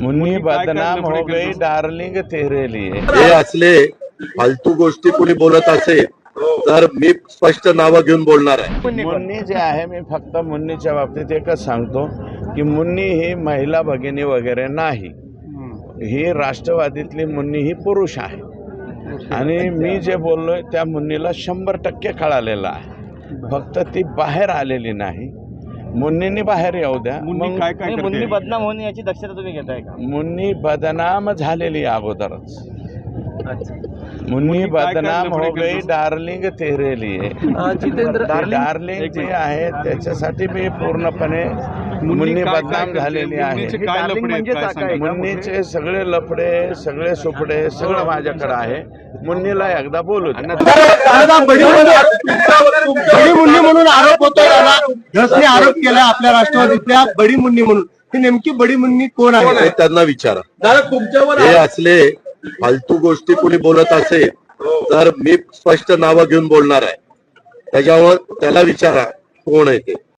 मुन्नी बदनाम हो गई? डार्लिंग तेरे लिए। हे असले फालतू गोष्टी कोणी बोलत असेल तर मी स्पष्ट नावं घेऊन बोलणार आहे. मुन्नी जे आहे मी फक्त मुन्नीच्या बाबतीत एकच सांगतो की मुन्नी ही महिला भगिनी वगैरे नाही. ही राष्ट्रवादीतली मुन्नी ही पुरुष आहे. आणि मी जे बोललोय त्या मुन्नीला शंभर टक्के कळालेलं आहे. फक्त ती बाहेर आलेली नाही. मुन्नीनी बाहेर येऊ द्या मुन्नी काय मुन्नी बदनाम होणे याची दक्षता तुम्ही घेताय का मुन्नी बदनाम झालेली आहे अगोदरच मुन्नी बदनाम हो गई? डार्लिंग तेरे लिए जितेंद्र डार्लिंग जी आहे त्याच्यासाठी मी पूर्णपणे मुन्नी बदनाम? झालेली आहे मुन्नीचे काय डार्लिंग लफडे आहेत? म्हणजे काय काय? सांगा? मुन्नीचे सगळे लफडे सगळे सुपडे सगळं माझ्याकडे आहे मुन्नीला एकदा बोलू द्या. धसने आरोप केलाय आपल्या राष्ट्रवादीतल्या बडी मुन्नी म्हणून ही नेमकी बडी मुन्नी कोण हे आहे? त्यांना विचारा. दादा तुमच्यावर हे असले फालतू गोष्टी कोणी बोलत असेल तर मी स्पष्ट नावं घेऊन बोलणार आहे. त्याच्यावर त्याला विचारा कोण आहे ते?